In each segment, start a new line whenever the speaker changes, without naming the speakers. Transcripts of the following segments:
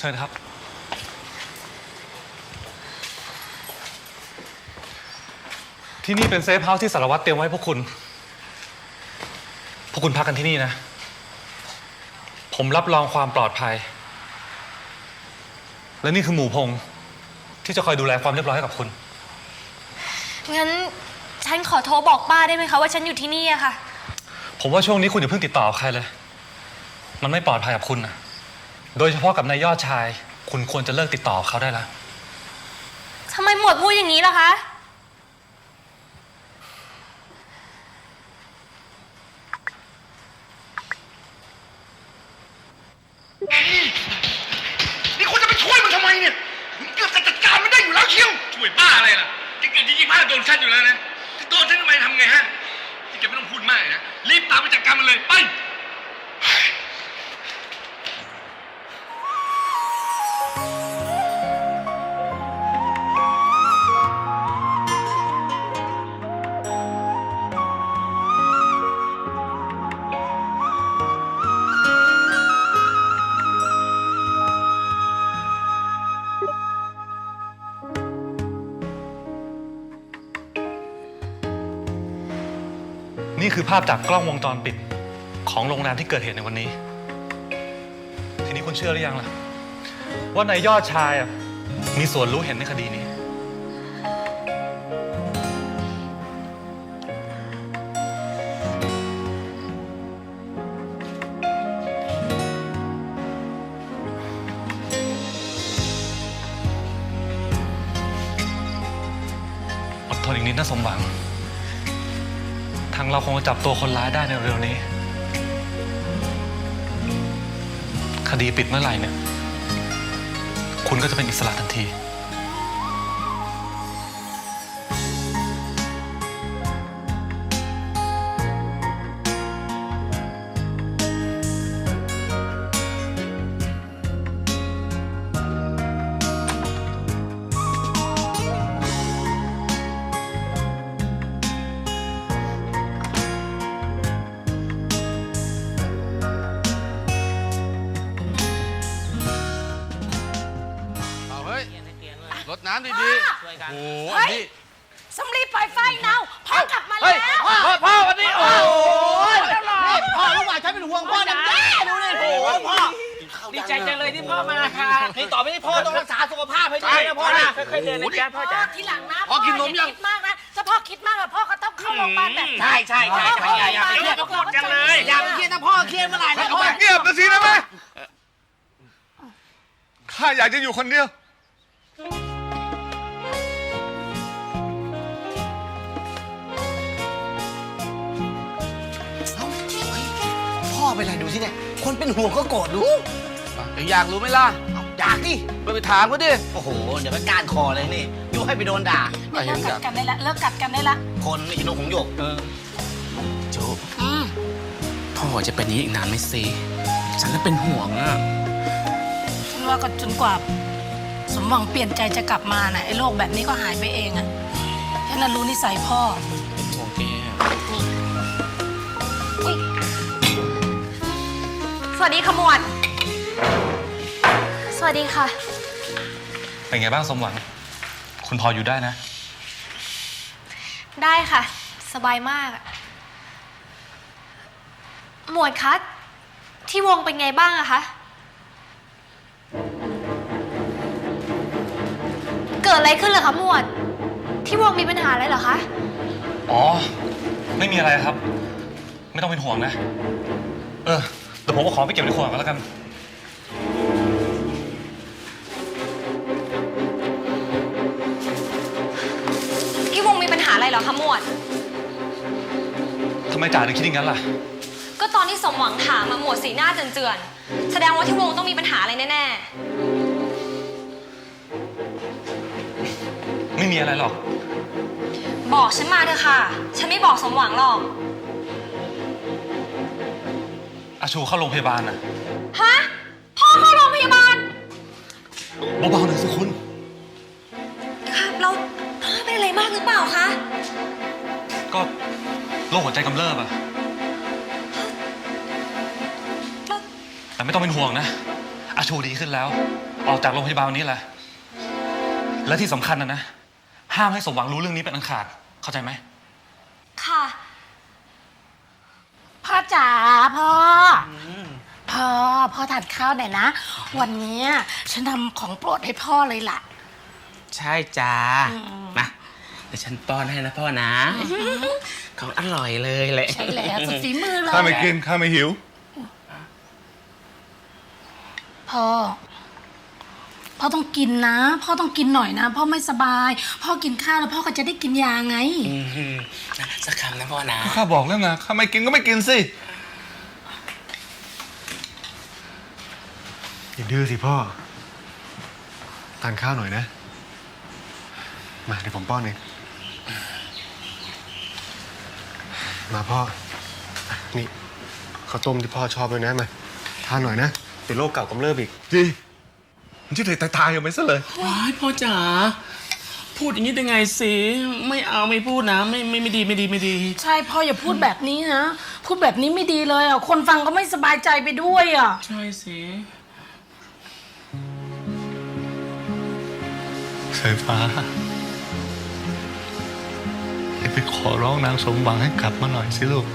เชิญครับ ที่นี่เป็นเซฟเฮาส์ที่สารวัตรเตรียมไว้ให้พวกคุณ พวกคุณพักกันที่นี่นะ ผมรับรองความปลอดภัย และนี่คือหมู่พงษ์ที่จะคอยดูแลความเรียบร้อยให้กับคุณ
งั้นฉันขอโทรบอกป้าได้ไหมคะว่าฉันอยู่ที่นี่อะค่ะ
ผมว่าช่วงนี้คุณอย่าเพิ่งติดต่อกับใครเลย มันไม่ปลอดภัยกับคุณนะ โดยเฉพาะกับนายยอดชาย คุณควรจะเลิกติดต่อกับเขาได้แล้ว
ทำไมหมวดพูดอย่างนี้ล่ะคะ
นี่คุณจะไปช่วยมันทำไมเนี่ยผมเกือบจะจัดการมันได้อยู่แล้วเชียวช่วยป้าอะไรล่ะที่เกิดที่ยี่ห้าโดนฉันอยู่แล้วนะถ้าโดนฉันทำไมทำไงฮะที่แกไม่ต้องพูดมากนะรีบตามไปจัดการมันเลยไป
นี่คือภาพจากกล้องวงจรปิดของโรงแรมที่เกิดเหตุในวันนี้ ทีนี้คุณเชื่อหรือยังล่ะ ว่านายยอดชายอะมีส่วนรู้เห็นในคดีนี้ อดทนอีกนิดนะสมหวัง ทางเราคงจะจับตัวคนร้ายได้ในเร็วนี้ คดีปิดเมื่อไหร่เนี่ย คุณก็จะเป็นอิสระทันที
รดน้ำดีๆโอ้โห
เฮ้ย
พี่
สำลีปล่อยไฟเนาพ่อกลับมา
เฮ้ย
แล้ว
พ่อพ่อวันนี้โอ้ย
นี่พ่อลูกหมาฉันเป็นห่วงพ่อนะแย่ดูนี่โอ้โหพ่อ
ดีใจจังเลยที่พ่อมาค่ะ
นี่ต่อไปนี้พ่อต้องรักษาสุขภาพให้ดีนะพ่อนะ
ค่อยๆเดินนะจ๊ะพ่อ
พ่
จ๋า
อทีหลังนะอย่าคิดมากนะถ้าพ่อคิดมากอะพ่อก็ต้องเข้าโรงพยาบาลแบบ
ใช่ใช่ใช่
พ่อ
ใช่
เข้าโรงพยาบาล
อย่า
เราก็ใจเย็น
อย่าไปเครียดนะพ่อเครียดเมื่อไหร่นะ
เอาไปเงียบนะสินะแม่ข้าอยากจะอยู่คนเดียว
เป็นไรดูสิเนี่ย คนเป็นห่วงก็โกรธดู
ยังอยากรู้ไหมล่ะ
เอาอยากดิ
ไปไปถามเขาดิ
โอ้โห เดี๋ยวไปก้านคอเลยนี่ยุให้ไปโดนด่า
เลิกกัดกันได้ละเลิกกัดกันได้ละ
คนไม่ใช่นกของหยก
โจพ่อจะเป็นอย่างนี้อีกนานไหมซีฉันก็เป็นห่วงอะ
ฉันว่าก็จนกว่า สมหวังเปลี่ยนใจจะกลับมาน่ะไอ้โรคแบบนี้ก็หายไปเองอะแค่นั้นรู้นิสัยพ่อ
สวัสดีค่ะหมวด สวัสดีค่ะ
เป็นไงบ้างสมหวัง คุณพออยู่ได้นะ
ได้ค่ะ สบายมากอะหมวดคะ ที่วงเป็นไงบ้างอะคะ เกิดอะไรขึ้นเหรอคะหมวด ที่วงมีปัญหาอะไรเหรอคะ
อ๋อ ไม่มีอะไรครับ ไม่ต้องเป็นห่วงนะ เออ เดี๋ยวผมเอาของไปเก็บในครัวก่อนแล้วกัน
ที่วงมีปัญหาอะไรเหรอคะหมวด
ทำไมจ่าถึงคิดอย่างนั้นล่ะ
ก็ตอนที่สมหวังถามมาหมวดสีหน้าเจือนๆ แสดงว่าที่วงต้องมีปัญหาอะไรแน่
ไม่มีอะไรหรอก
ๆ บอกฉันมาเถอะค่ะ ฉันไม่บอกสมหวังหรอก
อาชูเข้าโรงพยาบาลน่ะ
ฮะ พ่อเข้าโรงพยาบาล
เบาๆหน่อยสิคุณ
ค่ะ เราพ่อเป็นอะไรมากหรือเปล่าคะ
ก็โรคหัวใจกำเริบอะ
แล้ว
แต่ไม่ต้องเป็นห่วงนะ อาชูดีขึ้นแล้ว
ออกจากโรงพยาบาลวันนี้แหละ และที่สำคัญนะนะ ห้ามให้สมหวังรู้เรื่องนี้เป็นอันขาด เข้าใจไหม
ค่ะ
พ่อจ๋าพ่ออพ่อพ่อทานข้าวหน่อยนะ วันเนี้ยฉันทำของโปรดให้พ่อเลยล่ะ
ใช่จ้า
อืม
มาเดี๋ยวฉันป้อนให้นะพ่อนะ ของอร่อยเลยแหละ
ใช่แล้วสุดฝีมือเลย
ข้าไม่กินข้าไม่หิว
พ่อ พ่อต้องกินนะ พ่อต้องกินหน่อยนะ พ่อไม่สบาย พ่อกินข้าวแล้วพ่อก็จะได้กินยาไง
อืมสักคำนะพ่อนะ
ข้าบอกแล้วไงข้าไม่กินก็ไม่กินสิ
อย่าดื้อสิพ่อทานข้าวหน่อยนะ มาเดี๋ยวผมป้อนเองมาพ่อนี่ข้าวต้มที่พ่อชอบเลยนะมาทานหน่อยนะเดี๋ยวโรคเก่ากำเริบอีก
ดี มันจะตายตายๆอยู่ไหมซะเลย
ว้ายพ่อจ๋าพูดอย่างนี้ได้ไงสิไม่เอาไม่พูดนะไม่ไม่ไม่ดีไม่ดีไม่ดี
ใช่พ่ออย่าพูดแบบนี้นะ พูดแบบนี้ไม่ดีเลยอะ คนฟังก็ไม่สบายใจไปด้วยอะ
ใช่สิ
สายฟ้าให้ไปขอร้องนางสมหวังให้กลับมาหน่อยสิลูก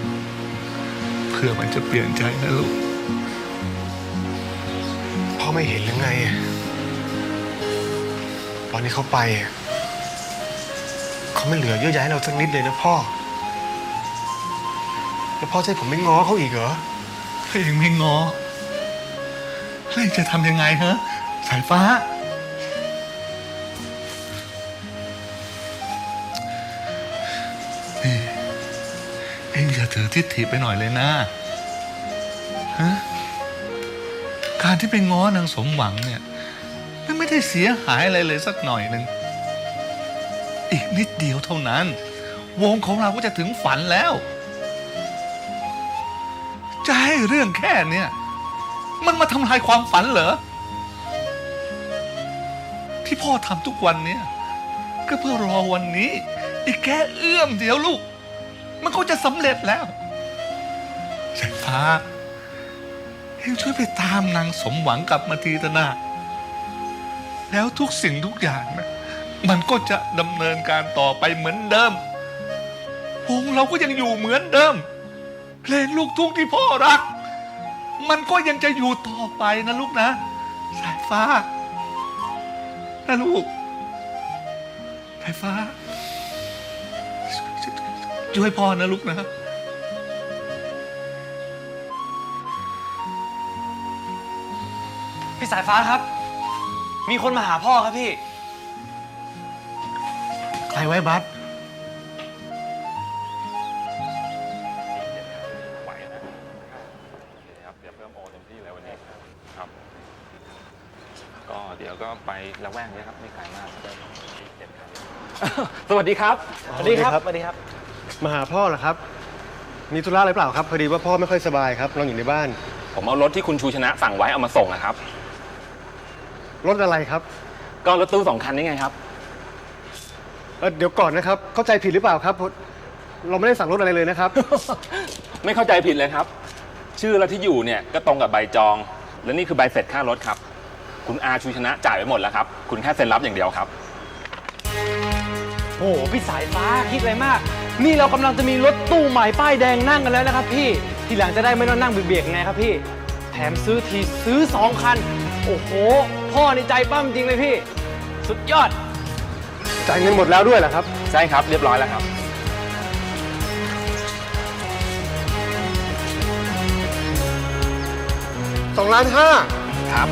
เพื่อมันจะเปลี่ยนใจนะลูก
พ่อไม่เห็นหรือไงอะต อนนี้เขาไปเขาไม่เหลือเยอะแยะให้เราสักนิดเลยนะพ่อ แล้วพ่อจะให้ผมไม่ง้อเขาอีกเหรอ
ถ้าเองไม่ง้อแล้วเองจะทำยังไงฮะสายฟ้า นี่เองอย่าถือทิฏฐิไปหน่อยเลยนะฮะการที่ไปง้อนางสมหวังเนี่ย ไม่ได้เสียหายอะไรเลยสักหน่อยหนึ่ง อีกนิดเดียวเท่านั้น วงของเราก็จะถึงฝันแล้ว จะให้เรื่องแค่เนี้ยมันมาทำลายความฝันเหรอ ที่พ่อทำทุกวันเนี้ยก็เพื่อรอวันนี้ อีกแค่เอื้อมเดียวลูก มันก็จะสำเร็จแล้วสายฟ้าเองช่วยไปตามนางสมหวังกลับมาทีเถอะนะ แล้วทุกสิ่งทุกอย่างนะมันก็จะดำเนินการต่อไปเหมือนเดิมวงเราก็ยังอยู่เหมือนเดิม เพลงลูกทุ่งที่พ่อรัก มันก็ยังจะอยู่ต่อไปนะลูกนะ สายฟ้านะลูกสายฟ้า ช่วยพ่อนะลูกนะ
พี่สายฟ้าครับ มีคนมาหาพ่อครับพี่
ใครไว้บัส
ครับเดี๋ยวเพิ่มโอเต็มที่เลยวันนี้ครับ ก็เดี๋ยวก็ไปละแวกนี้ครับไม่ไกลมากก็ได้เจ็ดครับ
สวัสดีครับ
สวัสดีครับ
สวัสดีครับ
มาหาพ่อเหรอครับ มีธุระอะไรเปล่าครับ พอดีว่าพ่อไม่ค่อยสบายครับนอนอยู่ในบ้าน
ผมเอารถที่คุณชูชนะสั่งไว้เอามาส่งนะครับ
รถอะไรครับ
ก็รถตู้สองคันนี้ไงครับ
เอ่อเดี๋ยวก่อนนะครับ เข้าใจผิดหรือเปล่าครับ เราไม่ได้สั่งรถอะไรเลยนะครับ
ไม่เข้าใจผิดเลยครับ ชื่อและที่อยู่เนี่ยก็ตรงกับใบจอง และนี่คือใบเสร็จค่ารถครับ คุณอาชูชนะจ่ายไว้หมดแล้วครับ คุณแค่เซ็นรับอย่างเดียวครับ
โอ้โหพี่สายฟ้าคิดอะไรมาก นี่เรากำลังจะมีรถตู้ใหม่ป้ายแดงนั่งกันแล้วนะครับพี่ ทีหลังจะได้ไม่ต้องนั่งเบียดๆไงครับพี่ แถมซื้อทีซื้อสองคัน โอ้โห พ่อในใจปั้มจริงเลยพี่ สุดยอด
จ่ายเงินหมดแล้วด้วยเหรอครับ
ใช่ครับ เรียบร้อยแล้วครับ
สองล้านห้า
ครับ